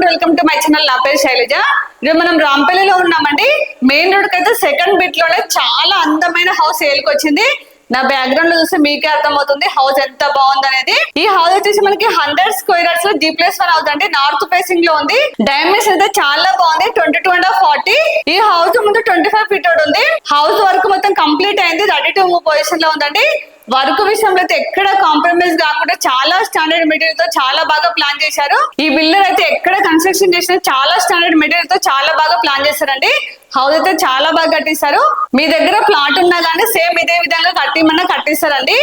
And welcome to my channel. నా పేరు శైలజ. ఇప్పుడు మనం రాంపల్లిలో ఉన్నామండి. మెయిన్ రోడ్ అయితే సెకండ్ బిట్లోనే చాలా అందమైన హౌస్ సేల్కి వచ్చింది. నా బ్యాక్గ్రౌండ్లో చూస్తే మీకే అర్థమవుతుంది హౌస్ ఎంత బాగుంది అనేది ఈ హౌస్ వచ్చేసి మనకి హండ్రెడ్ స్క్వేర్ యార్డ్స్లో జీ ప్లస్ వన్ అవుతుంది నార్త్ ఫేసింగ్లో ఉంది. డైమెన్షన్ అయితే చాలా బాగుంది. Twenty two and forty. ఈ హౌస్ ముందు ట్వంటీ ఫైవ్ ఫీట్ ఉంది. హౌస్ వర్క్ మొత్తం కంప్లీట్ అయింది. రెడీ టూ పొజిషన్లో ఉందండి. వర్క్ విషయంలో అయితే ఎక్కడ కాంప్రమైజ్ కాకుండా చాలా స్టాండర్డ్ మెటీరియల్తో చాలా బాగా ప్లాన్ చేశారు. ఈ బిల్డర్ అయితే ఎక్కడ కన్స్ట్రక్షన్ చేసిన చాలా స్టాండర్డ్ మెటీరియల్తో చాలా బాగా ప్లాన్ చేశారండి హౌస్ అయితే చాలా బాగా కట్టిస్తారు. మీ దగ్గర ప్లాట్ ఉన్నా కానీ సేమ్ ఇదే విధంగా కట్టిమన్నా కట్టిస్తారండి.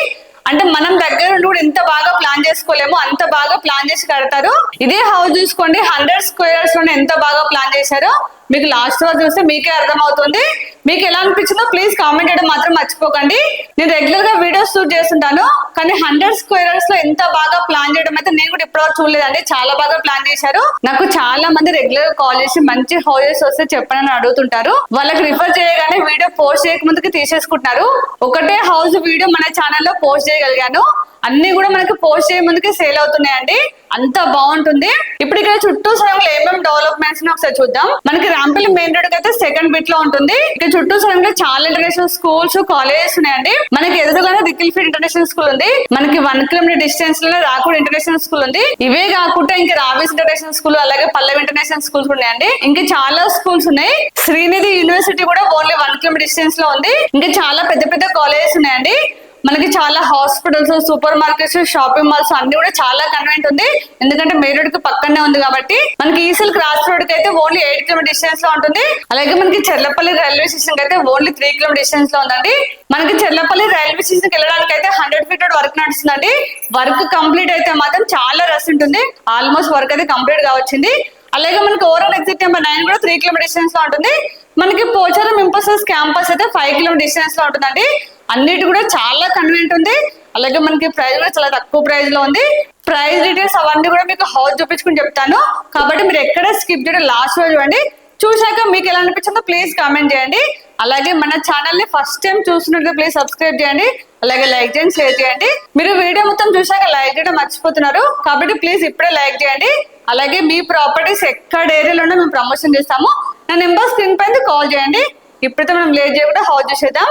అంటే మనం దగ్గర ఉండి కూడా ఎంత బాగా ప్లాన్ చేసుకోలేము అంత బాగా ప్లాన్ చేసి కడతారు. ఇదే హౌస్ చూసుకోండి హండ్రెడ్ స్క్వేర్స్ ఎంత బాగా ప్లాన్ చేశారో. మీకు లాస్ట్ వరకు చూస్తే మీకే అర్థమవుతుంది. మీకు ఎలా అనిపించిందో ప్లీజ్ కామెంట్ చేయడం మాత్రం మర్చిపోకండి. నేను రెగ్యులర్గా వీడియోస్ షూట్ చేస్తుంటాను కానీ హండ్రెడ్ స్క్వేర్స్లో ఎంత బాగా ప్లాన్ చేయడం అయితే నేను కూడా ఇప్పటివరకు చూడలేదండి. చాలా బాగా ప్లాన్ చేశారు. నాకు చాలా మంది రెగ్యులర్ కాల్ చేసి మంచి హౌజెస్ వస్తే చెప్పనని అడుగుతుంటారు. వాళ్ళకి రిఫర్ చేయగానే వీడియో పోస్ట్ చేయక ముందుకు తీసేసుకుంటున్నారు. ఒకటే హౌస్ వీడియో మన ఛానల్లో పోస్ట్ చేయగలిగాను. అన్ని కూడా మనకి పోస్ట్ చేయ ముందుకే సేల్ అవుతున్నాయండి. అంత బాగుంటుంది. ఇప్పుడు ఇక్కడ చుట్టూ సరంలో ఏమేమి డెవలప్మెంట్స్ ఒకసారి చూద్దాం. మనకి రాంపల్లి మెయిన్ రోడ్ అయితే సెకండ్ బిట్లో ఉంటుంది. ఇక్కడ చుట్టూ సరంలో చాలా ఇంటర్నేషనల్ స్కూల్స్ కాలేజెస్ ఉన్నాయండి. మనకి ఎదురుగానే దిక్కిల్ ఫీడ్ ఇంటర్నేషనల్ స్కూల్ ఉంది. మనకి వన్ కిలోమీటర్ డిస్టెన్స్లో రాకూడ ఇంటర్నేషనల్ స్కూల్ ఉంది. ఇవే కాకుండా ఇంకా రావేస్ ఇంటర్నేషనల్ స్కూల్ అలాగే పల్లవి ఇంటర్నేషనల్ స్కూల్స్ ఉన్నాయండి. ఇంకా చాలా స్కూల్స్ ఉన్నాయి. శ్రీనిధి యూనివర్సిటీ కూడా ఓన్లీ వన్ కిలోమీటర్ డిస్టెన్స్లో ఉంది. ఇంకా చాలా పెద్ద పెద్ద కాలేజెస్ ఉన్నాయండి. మనకి చాలా hospitals super markets shopping malls అన్ని కూడా చాలా కన్వెంట్ ఉంది. ఎందుకంటే మెయిన్ రోడ్కి పక్కనే ఉంది కాబట్టి. మనకి ఈసల్ క్రాస్ రోడ్కి అయితే ఓన్లీ ఎయిట్ కిలోమీటర్ డిస్టెన్స్లో ఉంటుంది. అలాగే మనకి చెర్లపల్లి రైల్వే స్టేషన్కి అయితే ఓన్లీ త్రీ కిలోమీటర్ డిస్టెన్స్లో ఉందండి. మనకి చెర్లపల్లి రైల్వే స్టేషన్కి వెళ్ళడానికి అయితే హండ్రెడ్ ఫీట్ రోడ్ వర్క్ నడుస్తుందండి. వర్క్ కంప్లీట్ అయితే మాత్రం చాలా రష్ ఉంటుంది. ఆల్మోస్ట్ వర్క్ అయితే కంప్లీట్గా వచ్చింది. అలాగే మనకి ఓవరాల్ ఎగ్జిట్ నెంబర్ నైన్ కూడా త్రీ కిలోమీటర్ డిస్టెన్స్లో ఉంటుంది. మనకి పోచారం ఇంపోసిస్ క్యాంపస్ అయితే ఫైవ్ కిలోమీటర్ డిస్టెన్స్లో ఉంటుందండి. అన్నిటి కూడా చాలా కన్వీనియంట్ ఉంది. అలాగే మనకి ప్రైస్ కూడా చాలా తక్కువ ప్రైస్లో ఉంది. ప్రైస్ డీటెయిల్స్ అవన్నీ కూడా మీకు హౌస్ చూపించుకుని చెప్తాను. కాబట్టి మీరు ఎక్కడ స్కిప్ చేయడం లాస్ట్ రోజు చూడండి. చూశాక మీకు ఎలా అనిపించిందో ప్లీజ్ కామెంట్ చేయండి. అలాగే మన ఛానల్ని ఫస్ట్ టైం చూసినట్టు ప్లీజ్ సబ్స్క్రైబ్ చేయండి. అలాగే లైక్ చేయండి షేర్ చేయండి. మీరు వీడియో మొత్తం చూశాక లైక్ చేయడం మర్చిపోతున్నారు. కాబట్టి ప్లీజ్ ఇప్పుడే లైక్ చేయండి. అలాగే మీ ప్రాపర్టీస్ ఎక్కడ ఏరియాలో ఉన్నా మేము ప్రమోషన్ చేస్తాము. నా నెంబర్ స్క్రీన్ పైన కాల్ చేయండి. ఇప్పుడైతే మనం లేట్ చేయకుండా హౌస్ చూసేద్దాం.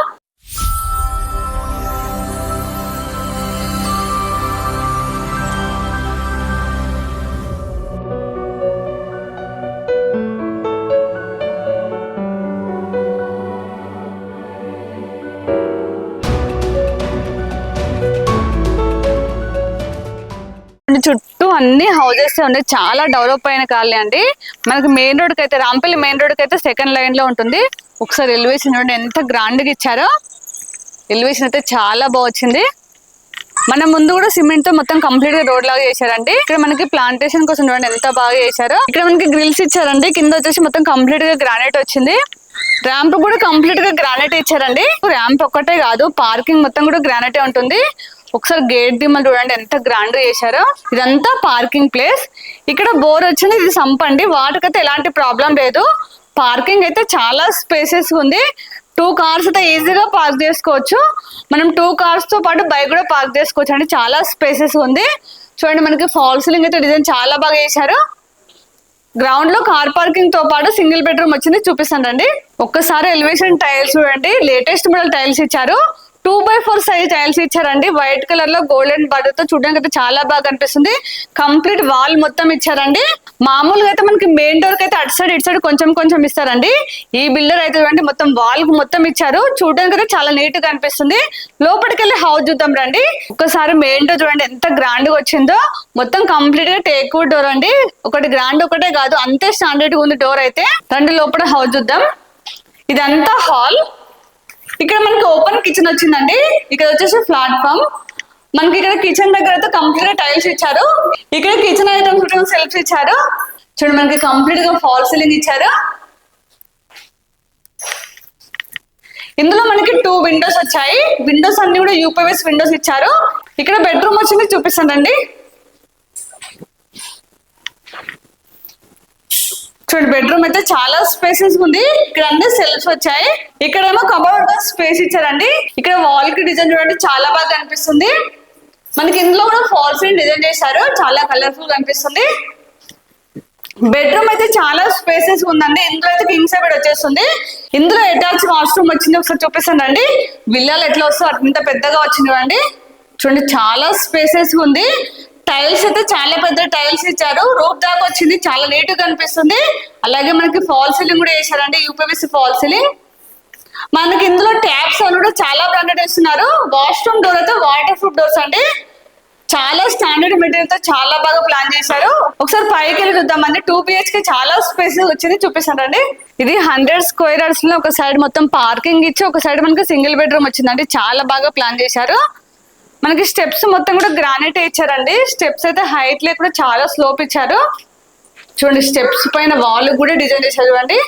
అన్ని హౌజెస్ ఉండే చాలా డెవలప్ అయిన కాలనీ అండి. మనకి మెయిన్ రోడ్కి అయితే రాంపల్లి మెయిన్ రోడ్కి అయితే సెకండ్ లైన్లో ఉంటుంది. ఒకసారి ఎలివేషన్ చూడండి ఎంత గ్రాండ్గా ఇచ్చారో. ఎలివేషన్ అయితే చాలా బాగా వచ్చింది. మన ముందు కూడా సిమెంట్తో మొత్తం కంప్లీట్గా రోడ్ లాగా చేశారండి. ఇక్కడ మనకి ప్లాంటేషన్ కోసం చూడండి ఎంత బాగా చేశారో. ఇక్కడ మనకి గ్రిల్స్ ఇచ్చారండి. కింద వచ్చేసి మొత్తం కంప్లీట్గా గ్రానైట్ వచ్చింది. ర్యాంప్ కూడా కంప్లీట్గా గ్రానైట్ ఇచ్చారండి. ర్యాంప్ ఒక్కటే కాదు పార్కింగ్ మొత్తం కూడా గ్రానైటే ఉంటుంది. ఒకసారి గేట్ దిమ్మలు చూడండి ఎంత గ్రాండ్ చేశారో. ఇదంతా పార్కింగ్ ప్లేస్. ఇక్కడ బోర్ వచ్చింది ఇది సంపండి. అండి వాటికైతే ఎలాంటి ప్రాబ్లం లేదు. పార్కింగ్ అయితే చాలా స్పేసెస్ ఉంది. టూ కార్స్ అయితే ఈజీగా పార్క్ చేసుకోవచ్చు. మనం టూ కార్స్తో పాటు బైక్ కూడా పార్క్ చేసుకోవచ్చు అండి. చాలా స్పేసెస్ ఉంది. చూడండి మనకి ఫాల్ సీలింగ్ అయితే డిజైన్ చాలా బాగా చేశారు. గ్రౌండ్లో కార్ పార్కింగ్తో పాటు సింగిల్ బెడ్రూమ్ వచ్చింది చూపిస్తానండి ఒక్కసారి ఎలివేషన్ టైల్స్ చూడండి. లేటెస్ట్ మోడల్ టైల్స్ ఇచ్చారు. Two by four size tiles ఇచ్చారండి. వైట్ కలర్లో గోల్డెన్ బార్డర్తో చూడడానికి అయితే చాలా బాగా కనిపిస్తుంది. కంప్లీట్ వాల్ మొత్తం ఇచ్చారండి. మామూలుగా అయితే మనకి మెయిన్ డోర్కి అయితే అటు సైడ్ ఇటు సైడ్ కొంచెం కొంచెం ఇస్తారండి. ఈ బిల్డర్ అయితే చూడండి మొత్తం వాల్ మొత్తం ఇచ్చారు. చూడడానికి అయితే చాలా నీట్గా అనిపిస్తుంది లోపలికి వెళ్ళి హౌస్ చూద్దాం రండి. ఒకసారి మెయిన్ డోర్ చూడండి ఎంత గ్రాండ్గా వచ్చిందో. మొత్తం కంప్లీట్గా టేక్ డోర్ అండి. ఒకటి గ్రాండ్ ఒకటే కాదు అంతే స్టాండర్డ్గా ఉంది డోర్ అయితే. రండి లోపల హౌస్ చూద్దాం. ఇదంతా హాల్ ఇక్కడ మనకి ఓపెన్ కిచెన్ వచ్చిందండి. ఇక్కడ వచ్చేసి ప్లాట్ఫామ్ మనకి ఇక్కడ కిచెన్ దగ్గర అయితే కంప్లీట్గా టైల్స్ ఇచ్చారు. ఇక్కడ కిచెన్ ఐటమ్స్ సెల్ఫ్స్ ఇచ్చారు. చూడండి మనకి కంప్లీట్గా ఫాల్ సీలింగ్ ఇచ్చారు. ఇందులో మనకి టూ విండోస్ వచ్చాయి. విండోస్ అన్ని కూడా యూపీఎస్ విండోస్ ఇచ్చారు. ఇక్కడ బెడ్రూమ్ వచ్చింది చూపిస్తానండి. చూడండి బెడ్రూమ్ అయితే చాలా స్పేసెస్ ఉంది. ఇక్కడ అన్ని సెల్ఫ్ వచ్చాయి. ఇక్కడేమో కబోర్డ్ స్పేస్ ఇచ్చారండి. ఇక్కడ వాల్కి డిజైన్ చూడండి చాలా బాగా కనిపిస్తుంది. మనకి ఇందులో కూడా ఫాల్స్ డిజైన్ చేశారు. చాలా కలర్ఫుల్ కనిపిస్తుంది. బెడ్రూమ్ అయితే చాలా స్పేసెస్ ఉందండి. ఇందులో అయితే కింగ్ సైడ్ వచ్చేస్తుంది. ఇందులో అటాచ్ వాష్రూమ్ వచ్చింది. ఒకసారి చూపిస్తానండి విల్లాలు ఎట్లా వస్తుందో అంత పెద్దగా వచ్చింది అండి చూడండి చాలా స్పేసెస్ ఉంది. టైల్స్ అయితే చాలా పెద్ద టైల్స్ ఇచ్చారు. రూప్ దాకా వచ్చింది. చాలా నీట్గా కనిపిస్తుంది. అలాగే మనకి ఫాల్ సీలింగ్ కూడా వేసారండి యూపీవీసీ ఫాల్ సీలింగ్. మనకి ఇందులో ట్యాప్స్ అని కూడా చాలా బ్రాండెడ్ ఇస్తున్నారు వాష్రూమ్ డోర్ అయితే వాటర్ ప్రూఫ్ డోర్స్ అండి. చాలా స్టాండర్డ్ మెటీరియల్తో చాలా బాగా ప్లాన్ చేశారు. ఒకసారి పైకి వెళ్ళి చూద్దామండి. టూ బిహెచ్కే చాలా స్పేస్ వచ్చింది చూపిస్తానండి. ఇది హండ్రెడ్ స్క్వేర్ యార్డ్స్లో ఒక సైడ్ మొత్తం పార్కింగ్ ఇచ్చి ఒక సైడ్ మనకి సింగిల్ బెడ్రూమ్ వచ్చిందండి. చాలా బాగా ప్లాన్ చేశారు. మనకి స్టెప్స్ మొత్తం కూడా గ్రానైట్ ఇచ్చారండి స్టెప్స్ అయితే హైట్ లే కూడా చాలా స్లోప్ ఇచ్చారు. చూడండి స్టెప్స్ పైన వాల్ కూడా డిజైన్ చేశారు చూడండి.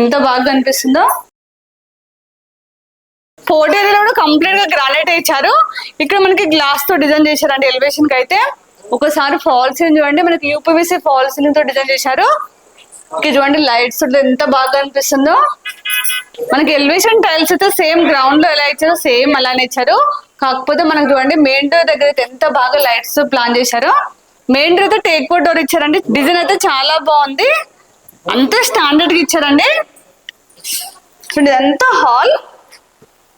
ఎంత బాగా కనిపిస్తుందో. ఫోర్ట్ ఏరియాలో కూడా కంప్లీట్గా గ్రానైట్ ఇచ్చారు. ఇక్కడ మనకి గ్లాస్తో డిజైన్ చేశారండి ఎలివేషన్కి అయితే. ఒకసారి ఫాల్స్ చూడండి. మనకి యూపీవీసీ ఫాల్స్తో డిజైన్ చేశారు. ఇక్కడ చూడండి లైట్స్ ఎంత బాగా అనిపిస్తుందో మనకి ఎలివేషన్ టైల్స్ అయితే సేమ్ గ్రౌండ్లో ఎలా ఇచ్చారో సేమ్ అలానే ఇచ్చారు. కాకపోతే మనకు చూడండి మెయిన్ డోర్ దగ్గర అయితే ఎంత బాగా లైట్స్ ప్లాన్ చేశారో మెయిన్ డోర్ అయితే టేక్ వుడ్ డోర్ ఇచ్చారండి. డిజైన్ అయితే చాలా బాగుంది. అంతా స్టాండర్డ్గా ఇచ్చారండి. చూడండి ఇదంతా హాల్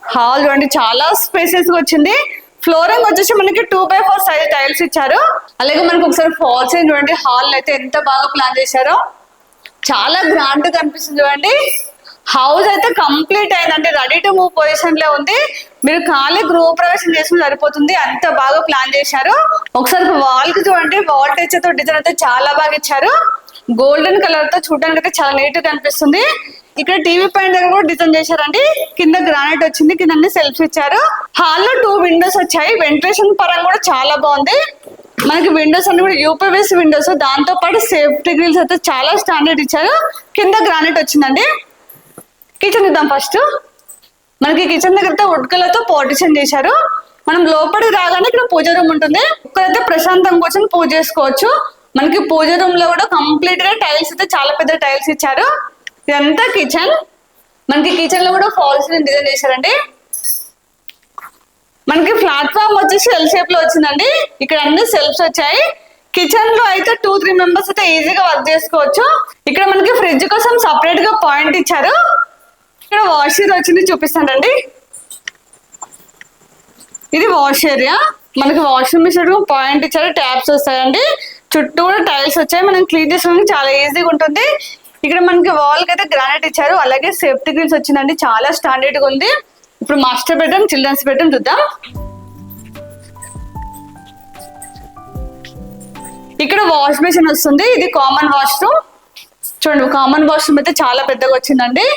హాల్ చూడండి చాలా స్పేసెస్ వచ్చింది. ఫ్లోరింగ్ వచ్చేసి మనకి two by four size tiles ఇచ్చారు. అలాగే మనకి ఒకసారి ఫాల్స్ చూడండి హాల్ అయితే ఎంత బాగా ప్లాన్ చేశారో. చాలా గ్రాండ్ కనిపిస్తుంది చూడండి. హౌస్ అయితే కంప్లీట్ అయిందంటే రెడీ టు మూవ్ పొజిషన్లో ఉంది. మీరు ఖాళీ గృహ ప్రవేశం చేసుకుని సరిపోతుంది. అంత బాగా ప్లాన్ చేశారు. ఒకసారి వాల్కి చూడండి. వాల్ టచ్తో డిజైన్ అయితే చాలా బాగా ఇచ్చారు. గోల్డెన్ కలర్తో చూడడానికి అయితే చాలా నీట్గా కనిపిస్తుంది. ఇక్కడ టీవీ పైన దగ్గర కూడా డిజైన్ చేశారండి. కింద గ్రానైట్ వచ్చింది. కింద అన్ని సెల్ఫ్స్ ఇచ్చారు. హాల్లో టూ విండోస్ వచ్చాయి. వెంటిలేషన్ పరంగా కూడా చాలా బాగుంది. మనకి విండోస్ అన్ని కూడా యూపీవీస్ విండోస్ దాంతో పాటు సేఫ్టీ గ్రిల్స్ అయితే చాలా స్టాండర్డ్ ఇచ్చారు. కింద గ్రానైట్ వచ్చిందండి. కిచెన్ ఇద్దాం ఫస్ట్. మనకి కిచెన్ దగ్గర వుడ్ పార్టిషన్ చేశారు. మనం లోపలికి రాగానే ఇక్కడ పూజ రూమ్ ఉంటుంది. ఇక్కడైతే ప్రశాంతంగా కూర్చొని పూజ చేసుకోవచ్చు. మనకి పూజ రూమ్లో కూడా కంప్లీట్గా టైల్స్ అయితే చాలా పెద్ద టైల్స్ ఇచ్చారు. ఇదంతా కిచెన్ మనకి కిచెన్లో కూడా ఫాల్స్ డిజైన్ చేశారండి. మనకి ప్లాట్ఫామ్ వచ్చేసి ఎల్ షేప్లో వచ్చిందండి. ఇక్కడ అన్ని సెల్ఫ్స్ వచ్చాయి. కిచెన్లో అయితే టూ త్రీ మెంబర్స్ అయితే ఈజీగా వర్క్ చేసుకోవచ్చు. ఇక్కడ మనకి ఫ్రిడ్జ్ కోసం సపరేట్గా పాయింట్ ఇచ్చారు. ఇక్కడ వాష్ ఏరియా వచ్చింది చూపిస్తానండి. ఇది వాష్ ఏరియా. మనకి వాషింగ్ మిషన్ పాయింట్ ఇచ్చారు ట్యాప్స్ వస్తాయండి. చుట్టూ కూడా టైల్స్ వచ్చాయి. మనం క్లీన్ చేసుకోవడానికి చాలా ఈజీగా ఉంటుంది. ఇక్కడ మనకి వాల్కి అయితే గ్రానైట్ ఇచ్చారు. అలాగే సేఫ్టీ గ్రిల్స్ వచ్చిందండి. చాలా స్టాండర్డ్గా ఉంది. ఇప్పుడు మాస్టర్ బెడ్రూమ్ చిల్డ్రన్స్ బెడ్రూమ్ చూద్దాం. ఇక్కడ వాష్ బేసిన్ వస్తుంది. ఇది కామన్ వాష్రూమ్. చూడండి కామన్ వాష్రూమ్ అయితే చాలా పెద్దగా వచ్చిందండి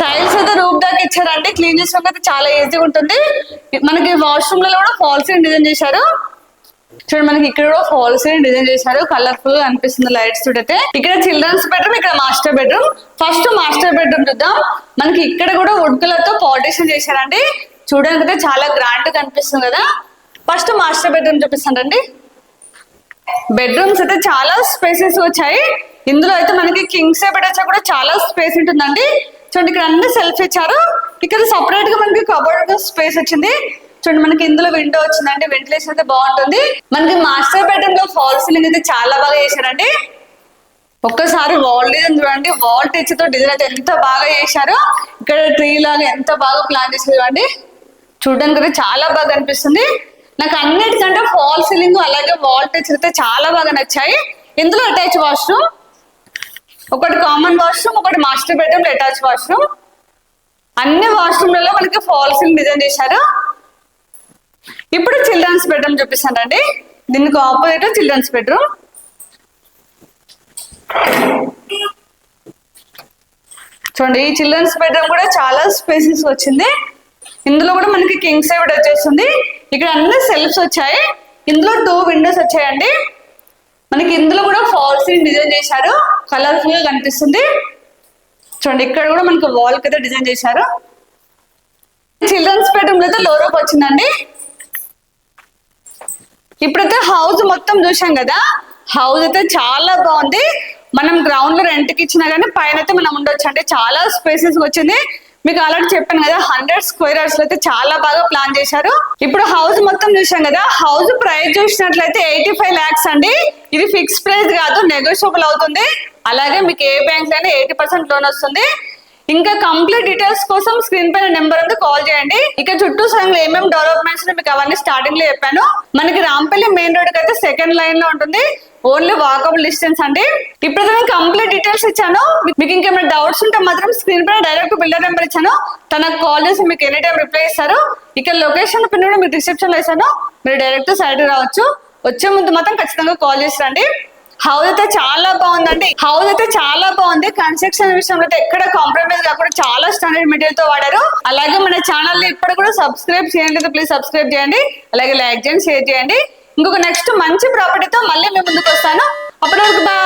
టైల్స్ అయితే రూప్ దాకా ఇచ్చారండి. క్లీన్ చేసుకోవడానికి అయితే చాలా ఈజీగా ఉంటుంది. మనకి వాష్రూమ్లలో కూడా ఫాల్స్ డిజైన్ చేశారు? చూడండి మనకి ఇక్కడ కూడా ఫాల్స్ డిజైన్ చేశారు. కలర్ఫుల్గా అనిపిస్తుంది లైట్స్ చూడైతే ఇక్కడ చిల్డ్రన్స్ బెడ్రూమ్ ఇక్కడ master bedroom first master bedroom చూద్దాం. మనకి ఇక్కడ కూడా వుడ్ కలర్తో పార్టీషన్ చేశారండి. చూడడానికి అయితే చాలా గ్రాండ్ కనిపిస్తుంది కదా. ఫస్ట్ మాస్టర్ బెడ్రూమ్ చూపిస్తానండి బెడ్రూమ్స్ అయితే చాలా స్పేసెస్ వచ్చాయి. ఇందులో అయితే మనకి కింగ్ సే బెడ్ వచ్చా కూడా చాలా స్పేస్ ఉంటుందండి. చూడండి ఇక్కడ అన్ని సెల్ఫ్ ఇచ్చారు. ఇక్కడ సపరేట్గా మనకి కబోర్డ్ స్పేస్ వచ్చింది. చూడండి మనకి ఇందులో విండో వచ్చిందండి. వెంటిలేషన్ అయితే బాగుంటుంది. మనకి మాస్టర్ బెడ్రూమ్లో ఫాల్ సీలింగ్ అయితే చాలా బాగా చేశారండి. ఒక్కసారి వాల్ డిజైన్ చూడండి. వాల్ టచ్తో డిజైన్ అయితే ఎంత బాగా చేశారు. ఇక్కడ ట్రీ లాగా ఎంత బాగా ప్లాన్ చేశారు చూడండి. చూడడానికి అయితే చాలా బాగా అనిపిస్తుంది. నాకు అన్నిటికంటే ఫాల్ సీలింగ్ అలాగే వాల్ టచ్ అయితే చాలా బాగా నచ్చాయి. ఇందులో అటాచ్ వాష్రూమ్ ఒకటి కామన్ వాష్రూమ్ ఒకటి మాస్టర్ బెడ్రూమ్ అటాచ్ వాష్రూమ్ అన్ని వాష్రూమ్లలో మనకి ఫాల్సింగ్ డిజైన్ చేశారు. ఇప్పుడు చిల్డ్రన్స్ బెడ్రూమ్ చూపిస్తానండి. దీనికి ఆపోజిట్ చిల్డ్రన్స్ బెడ్రూమ్ చూడండి ఈ చిల్డ్రన్స్ బెడ్రూమ్ కూడా చాలా స్పేసెస్ వచ్చింది. ఇందులో కూడా మనకి కింగ్ సైడ్ వచ్చేస్తుంది. ఇక్కడ అన్ని సెల్ఫ్స్ వచ్చాయి. ఇందులో టూ విండోస్ వచ్చాయండి. మనకి ఇందులో కూడా ఫాల్స్ డిజైన్ చేశారు. కలర్ఫుల్గా కనిపిస్తుంది. చూడండి ఇక్కడ కూడా మనకి వాల్కి అయితే డిజైన్ చేశారు. చిల్డ్రన్స్ బెడ్రూమ్లో అయితే లోరోప్ వచ్చిందండి. ఇప్పుడైతే హౌస్ మొత్తం చూసాం కదా హౌస్ అయితే చాలా బాగుంది. మనం గ్రౌండ్లో రెంట్కి ఇచ్చినా గానీ పైన అయితే మనం ఉండొచ్చు. అంటే చాలా స్పేసెస్ వచ్చింది. మీకు ఆల్రెడీ చెప్పాను కదా హండ్రెడ్ స్క్వేర్ యార్డ్స్ అయితే చాలా బాగా ప్లాన్ చేశారు. ఇప్పుడు హౌస్ మొత్తం చూసాం కదా హౌస్ ప్రైస్ చూసినట్లయితే ఎయిటీ ఫైవ్ లాక్స్ అండి. ఇది ఫిక్స్ ప్రైస్ కాదు నెగోషియబుల్ అవుతుంది. అలాగే మీకు ఏ బ్యాంక్ అయినా ఎయిటీ పర్సెంట్ లోన్ వస్తుంది. ఇంకా కంప్లీట్ డీటెయిల్స్ కోసం స్క్రీన్ పైన నెంబర్ ఉంది కాల్ చేయండి. ఇక చుట్టూ సగంలో ఏమేమి డెవలప్మెంట్స్ మీకు అవన్నీ స్టార్టింగ్లో చెప్పాను. మనకి రాంపల్లి మెయిన్ రోడ్ అయితే సెకండ్ లైన్లో ఉంటుంది. ఓన్లీ వాకబుల్ డిస్టెన్స్ అండి. ఇప్పుడు నేను కంప్లీట్ డీటెయిల్స్ ఇచ్చాను. మీకు ఇంకేమైనా డౌట్స్ ఉంటే మాత్రం స్క్రీన్ పైన డైరెక్ట్ బిల్డర్ నెంబర్ ఇచ్చాను. తనకు కాల్ చేసి మీకు ఎనీ టైం రిప్లై ఇస్తారు. ఇక లొకేషన్ పిన్ కూడా మీకు డిస్క్రిప్షన్లో ఇస్తాను. మీరు డైరెక్ట్ సైడ్ రావచ్చు. వచ్చే ముందు మాత్రం ఖచ్చితంగా కాల్ చేసి రండి. హౌస్ అయితే చాలా బాగుందండి. హౌస్ అయితే చాలా బాగుంది. కన్స్ట్రక్షన్ విషయంలో అయితే ఎక్కడ కాంప్రమైజ్ కాకుండా చాలా స్టాండర్డ్ మెటీరియల్తో వాడారు. అలాగే మన ఛానల్ని ఇప్పుడు కూడా సబ్స్క్రైబ్ చేయండి ప్లీజ్ సబ్స్క్రైబ్ చేయండి. అలాగే లైక్ చేయండి షేర్ చేయండి. ఇంకొక నెక్స్ట్ మంచి ప్రాపర్టీతో మళ్ళీ మేము ముందుకు వస్తాను. అప్పటి వరకు బాయ్